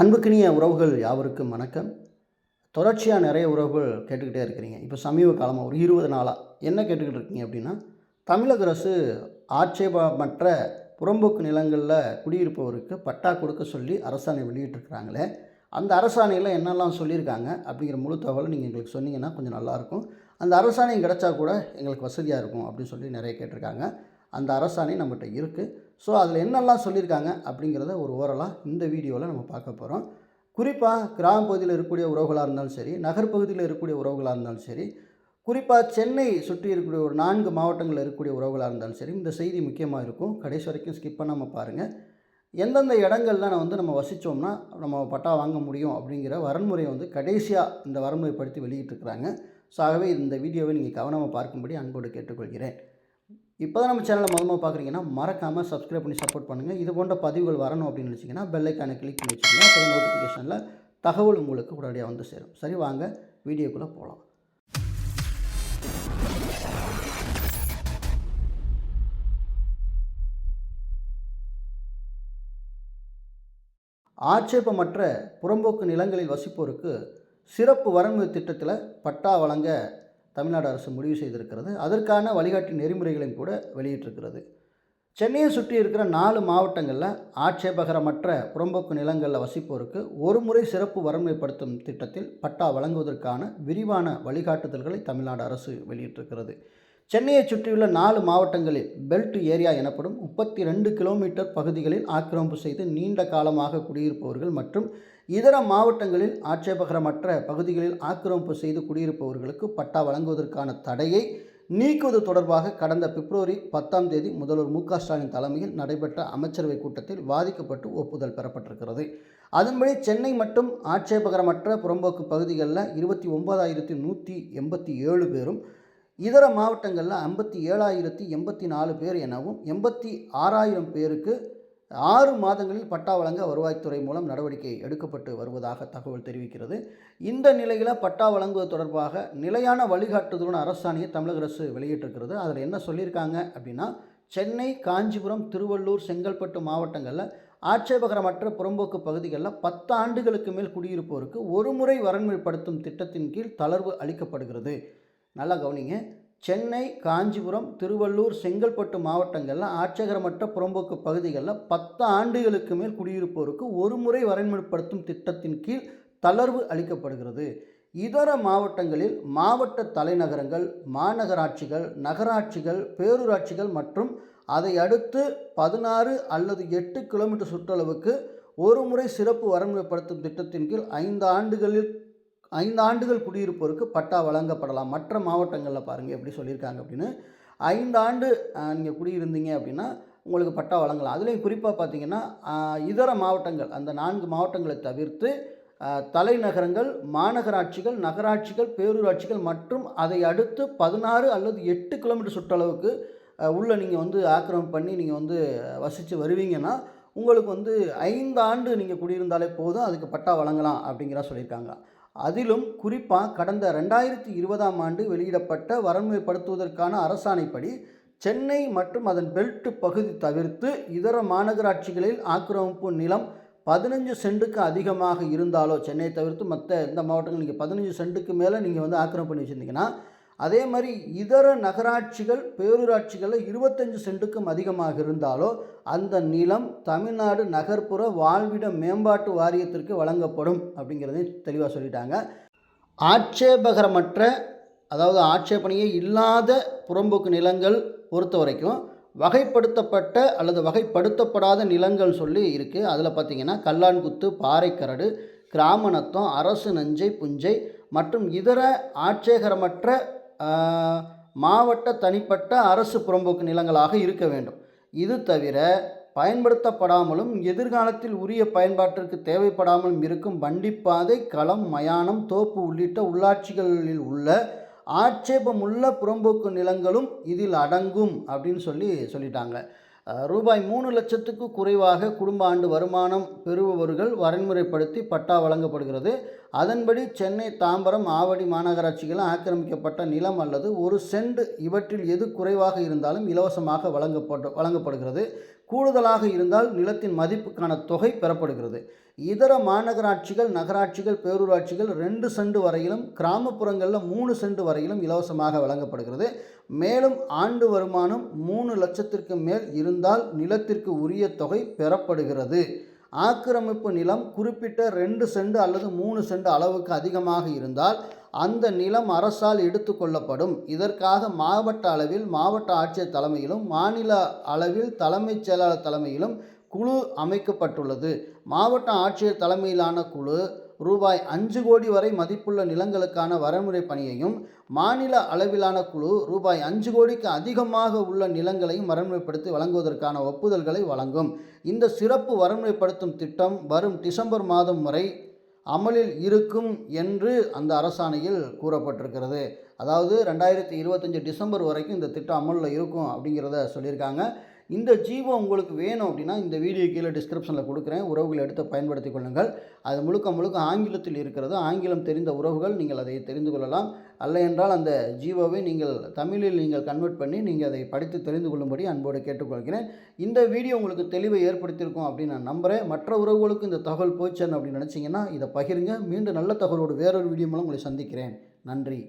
அன்புக்கினிய உறவுகள் யாவருக்கும் வணக்கம். தொடர்ச்சியாக நிறைய உறவுகள் கேட்டுக்கிட்டே இருக்கிறீங்க. இப்போ சமீப காலமாக ஒரு இருபது நாளாக என்ன கேட்டுக்கிட்டு இருக்கீங்க அப்படின்னா தமிழக அரசு ஆட்சேபமற்ற புறம்போக்கு நிலங்களில் குடியிருப்பவருக்கு பட்டா கொடுக்க சொல்லி அரசாணை வெளியிட்டிருக்கிறாங்களே அந்த அரசாணையில் என்னெல்லாம் சொல்லியிருக்காங்க அப்படிங்கிற முழு தகவலை நீங்கள் எங்களுக்கு சொன்னீங்கன்னா கொஞ்சம் நல்லாயிருக்கும் அந்த அரசாணை கிடைச்சா கூட எங்களுக்கு வசதியாக இருக்கும் அப்படின்னு சொல்லி நிறைய கேட்டிருக்காங்க. அந்த அரசாணை நம்மகிட்ட இருக்குது ஸோ அதில் என்னெல்லாம் சொல்லியிருக்காங்க அப்படிங்கிறத ஒரு ஓரலாக இந்த வீடியோவில் நம்ம பார்க்க போகிறோம் குறிப்பாக கிராம பகுதியில் இருக்கக்கூடிய உறவுகளாக இருந்தாலும் சரி நகர்ப்பகுதியில் இருக்கக்கூடிய உறவுகளாக இருந்தாலும் சரி குறிப்பாக சென்னை சுற்றி இருக்கக்கூடிய ஒரு நான்கு மாவட்டங்களில் இருக்கக்கூடிய உறவுகளாக இருந்தாலும் சரி இந்த செய்தி முக்கியமாக இருக்கும். கடைசி வரைக்கும் ஸ்கிப் பண்ணாமல் பாருங்கள் எந்தெந்த இடங்கள்லாம் நான் வந்து நம்ம வசித்தோம்னா நம்ம பட்டா வாங்க முடியும் அப்படிங்கிற வரன்முறையை வந்து கடைசியாக இந்த வரன்முறைப்படுத்தி வெளியிட்டிருக்கிறாங்க. ஸோ ஆகவே இந்த வீடியோவை நீங்கள் கவனமாக பார்க்கும்படி அன்போடு கேட்டுக்கொள்கிறேன். இப்போ தான் நம்ம சேனலை முதல்ல பார்க்குறீங்கன்னா மறக்காமல் சப்ஸ்கிரைப் பண்ணி சப்போர்ட் பண்ணுங்கள் இது போன்ற பதிவுகள் வரணும் அப்படின்னு நினச்சிங்கன்னா பெல்லைக்கான கிளிக் பண்ணி வச்சுக்கோங்க. அப்போ நோட்டிஃபிகேஷனில் தகவல் உங்களுக்கு உடனடியாக வந்து சேரும். சரி வாங்க. வீடியோக்குள்ளே போகலாம் ஆட்சேபமற்ற புறம்போக்கு நிலங்களில் வசிப்போருக்கு சிறப்பு வரன்முறை திட்டத்தில் பட்டா வழங்க தமிழ்நாடு அரசு முடிவு செய்திருக்கிறது. அதற்கான வழிகாட்டி நெறிமுறைகளையும் கூட வெளியிட்டிருக்கிறது. சென்னையை சுற்றி இருக்கிற நாலு மாவட்டங்களில் ஆட்சேபகரமற்ற புறம்போக்கு நிலங்களில் வசிப்போருக்கு ஒரு முறை சிறப்பு வரன்முறைப்படுத்தும் திட்டத்தில் பட்டா வழங்குவதற்கான விரிவான வழிகாட்டுதல்களை தமிழ்நாடு அரசு வெளியிட்டிருக்கிறது. சென்னையை சுற்றியுள்ள நாலு மாவட்டங்களில் பெல்ட் ஏரியா எனப்படும் முப்பத்தி ரெண்டு கிலோமீட்டர் பகுதிகளில் ஆக்கிரமிப்பு செய்து நீண்ட காலமாக குடியிருப்பவர்கள் மற்றும் இதர மாவட்டங்களில் ஆட்சேபகரமற்ற பகுதிகளில் ஆக்கிரமிப்பு செய்து குடியிருப்பவர்களுக்கு பட்டா வழங்குவதற்கான தடையை நீக்குவது தொடர்பாக கடந்த பிப்ரவரி பத்தாம் தேதி முதல்வர் மு க ஸ்டாலின் தலைமையில் நடைபெற்ற அமைச்சரவை கூட்டத்தில் வாதிக்கப்பட்டு ஒப்புதல் பெறப்பட்டிருக்கிறது. அதன்படி சென்னை மற்றும் ஆட்சேபகரமற்ற புறம்போக்கு பகுதிகளில் இருபத்தி ஒன்பதாயிரத்தி நூற்றி எண்பத்தி ஏழு பேரும் இதர மாவட்டங்களில் ஐம்பத்தி ஏழாயிரத்தி எண்பத்தி நாலு பேர் எனவும் எண்பத்தி ஆறாயிரம் பேருக்கு ஆறு மாதங்களில் பட்டா வழங்க வருவாய்த்துறை மூலம் நடவடிக்கை எடுக்கப்பட்டு வருவதாக தகவல் தெரிவிக்கிறது. இந்த நிலையில் பட்டா வழங்குவது தொடர்பாக நிலையான வழிகாட்டுதலுடன் அரசாணையை தமிழக அரசு வெளியிட்டிருக்கிறது. அதில் என்ன சொல்லியிருக்காங்க அப்படின்னா சென்னை காஞ்சிபுரம் திருவள்ளூர் செங்கல்பட்டு மாவட்டங்களில் ஆட்சேபகரமற்ற புறம்போக்கு பகுதிகளில் பத்து ஆண்டுகளுக்கு மேல் குடியிருப்போருக்கு ஒரு முறை வரன்முறைப்படுத்தும் திட்டத்தின் கீழ் தளர்வு அளிக்கப்படுகிறது. நல்லா கவனிங்க. சென்னை காஞ்சிபுரம் திருவள்ளூர் செங்கல்பட்டு மாவட்டங்களில் ஆட்சகரமற்ற புறம்போக்கு பகுதிகளில் பத்து ஆண்டுகளுக்கு மேல் குடியிருப்போருக்கு ஒரு முறை வரைமுறைப்படுத்தும் திட்டத்தின் கீழ் தளர்வு அளிக்கப்படுகிறது. இதர மாவட்டங்களில் மாவட்ட தலைநகரங்கள் மாநகராட்சிகள் நகராட்சிகள் பேரூராட்சிகள் மற்றும் அதை அடுத்து பதினாறு அல்லது எட்டு கிலோமீட்டர் சுற்றளவுக்கு ஒரு முறை சிறப்பு வரன்முறைப்படுத்தும் திட்டத்தின் கீழ் ஐந்து ஆண்டுகளில் ஐந்து ஆண்டுகள் குடியிருப்போருக்கு பட்டா வழங்கப்படலாம். மற்ற மாவட்டங்களில் பாருங்கள் எப்படி சொல்லியிருக்காங்க அப்படின்னு. ஐந்து ஆண்டு நீங்கள் குடியிருந்தீங்க அப்படின்னா உங்களுக்கு பட்டா வழங்கலாம். அதுலேயும் குறிப்பாக பார்த்தீங்கன்னா இதர மாவட்டங்கள் அந்த நான்கு மாவட்டங்களை தவிர்த்து தலைநகரங்கள் மாநகராட்சிகள் நகராட்சிகள் பேரூராட்சிகள் மற்றும் அதை அடுத்து பதினாறு அல்லது எட்டு கிலோமீட்டர் சுற்றளவுக்கு உள்ளே நீங்கள் வந்து ஆக்கிரமம் பண்ணி நீங்கள் வந்து வசித்து வருவீங்கன்னா உங்களுக்கு வந்து ஐந்து ஆண்டு நீங்கள் குடியிருந்தாலே போதும் அதுக்கு பட்டா வழங்கலாம் அப்படிங்கிறா சொல்லியிருக்காங்க. அதிலும் குறிப்பாக கடந்த ரெண்டாயிரத்தி இருபதாம் ஆண்டு வெளியிடப்பட்ட வரன்மைப்படுத்துவதற்கான அரசாணைப்படி சென்னை மற்றும் அதன் பெல்ட் பகுதி தவிர்த்து இதர மாநகராட்சிகளில் ஆக்கிரமிப்பு நிலம் பதினஞ்சு சென்ட்டுக்கு அதிகமாக இருந்தாலோ சென்னையை தவிர்த்து மற்ற எந்த மாவட்டங்களும் நீங்கள் பதினஞ்சு சென்ட்டுக்கு மேலே நீங்கள் வந்து ஆக்கிரமிப்பு பண்ணி வச்சுருந்தீங்கன்னா அதே மாதிரி இதர நகராட்சிகள் பேரூராட்சிகளில் இருபத்தஞ்சு சென்ட்டுக்கும் அதிகமாக இருந்தாலோ அந்த நிலம் தமிழ்நாடு நகர்ப்புற வாழ்விட மேம்பாட்டு வாரியத்திற்கு வழங்கப்படும் அப்படிங்கிறதையும் தெளிவாக சொல்லிட்டாங்க. ஆட்சேபகரமற்ற அதாவது ஆட்சேபனையே இல்லாத புறம்போக்கு நிலங்கள் பொறுத்த வரைக்கும் வகைப்படுத்தப்பட்ட அல்லது வகைப்படுத்தப்படாத நிலங்கள் சொல்லி இருக்குது அதில் பார்த்திங்கன்னா கல்லான்குத்து பாறைக்கரடு கிராமணத்தம் அரசு நஞ்சை புஞ்சை மற்றும் இதர ஆட்சேகரமற்ற மாவட்ட தனிப்பட்ட அரசு புறம்போக்கு நிலங்களாக இருக்க வேண்டும். இது தவிர பயன்படுத்தப்படாமலும் எதிர்காலத்தில் உரிய பயன்பாட்டிற்கு தேவைப்படாமலும் இருக்கும் வண்டிப்பாதை களம் மயானம் தோப்பு உள்ளிட்ட உள்ளாட்சிகளில் உள்ள ஆட்சேபமுள்ள புறம்போக்கு நிலங்களும் இதில் அடங்கும் அப்படின்னு சொல்லி சொல்லிட்டாங்க. ரூபாய் மூணு லட்சத்துக்கு குறைவாக குடும்ப ஆண்டு வருமானம் பெறுபவர்கள் வரன்முறைப்படுத்தி பட்டா வழங்கப்படுகிறது. அதன்படி சென்னை தாம்பரம் ஆவடி மாநகராட்சிகளும் ஆக்கிரமிக்கப்பட்ட நிலம் அல்லது ஒரு சென்ட் இவற்றில் எது குறைவாக இருந்தாலும் இலவசமாக வழங்கப்பட்டு வழங்கப்படுகிறது. கூடுதலாக இருந்தால் நிலத்தின் மதிப்புக்கான தொகை பெறப்படுகிறது. இதர மாநகராட்சிகள் நகராட்சிகள் பேரூராட்சிகள் ரெண்டு சென்ட் வரையிலும் கிராமப்புறங்களில் மூணு சென்ட் வரையிலும் இலவசமாக வழங்கப்படுகிறது. மேலும் ஆண்டு வருமானம் மூணு லட்சத்திற்கு மேல் இருந்தால் நிலத்திற்கு உரிய தொகை பெறப்படுகிறது. ஆக்கிரமிப்பு நிலம் குறிப்பிட்ட ரெண்டு சென்ட் அல்லது மூணு சென்ட் அளவுக்கு அதிகமாக இருந்தால் அந்த நிலம் அரசால் எடுத்துக்கொள்ளப்படும் இதற்காக மாவட்ட அளவில் மாவட்ட ஆட்சியர் தலைமையிலும் மாநில அளவில் தலைமைச் செயலாளர் தலைமையிலும் குழு அமைக்கப்பட்டுள்ளது. மாவட்ட ஆட்சியர் தலைமையிலான குழு ரூபாய் அஞ்சு கோடி வரை மதிப்புள்ள நிலங்களுக்கான வரைமுறை பணியையும் மாநில அளவிலான குழு ரூபாய் அஞ்சு கோடிக்கு அதிகமாக உள்ள நிலங்களையும் வரன்முறைப்படுத்தி வழங்குவதற்கான ஒப்புதல்களை வழங்கும். இந்த சிறப்பு வரமுறைப்படுத்தும் திட்டம் வரும் டிசம்பர் மாதம் வரை அமலில் இருக்கும் என்று அந்த அரசாணையில் கூறப்பட்டிருக்கிறது. அதாவது ரெண்டாயிரத்தி இருபத்தஞ்சி டிசம்பர் வரைக்கும் இந்த திட்டம் அமலில் இருக்கும் அப்படிங்கிறத சொல்லியிருக்காங்க. இந்த ஜீவோ உங்களுக்கு வேணும் அப்படின்னா இந்த வீடியோ கீழே டிஸ்கிரிப்ஷனில் கொடுக்குறேன். உறவுகளை எடுத்து பயன்படுத்தி கொள்ளுங்கள். அது முழுக்க முழுக்க ஆங்கிலத்தில் இருக்கிறது. ஆங்கிலம் தெரிந்த உறவுகள் நீங்கள் அதை தெரிந்து கொள்ளலாம். அல்ல என்றால் அந்த ஜீவோவை நீங்கள் தமிழில் நீங்கள் கன்வெர்ட் பண்ணி நீங்கள் அதை படித்து தெரிந்து கொள்ளும்படி அன்போடு கேட்டுக்கொள்கிறேன். இந்த வீடியோ உங்களுக்கு தெளிவை ஏற்படுத்தியிருக்கும் அப்படின்னு நான் நம்புகிறேன் மற்ற உறவுகளுக்கு இந்த தகவல் போச்சேன்னு அப்படின்னு நினச்சிங்கன்னா இதை பகிருங்க. மீண்டும் நல்ல தகவலோடு வேறொரு வீடியோ மூலம் உங்களை சந்திக்கிறேன். நன்றி.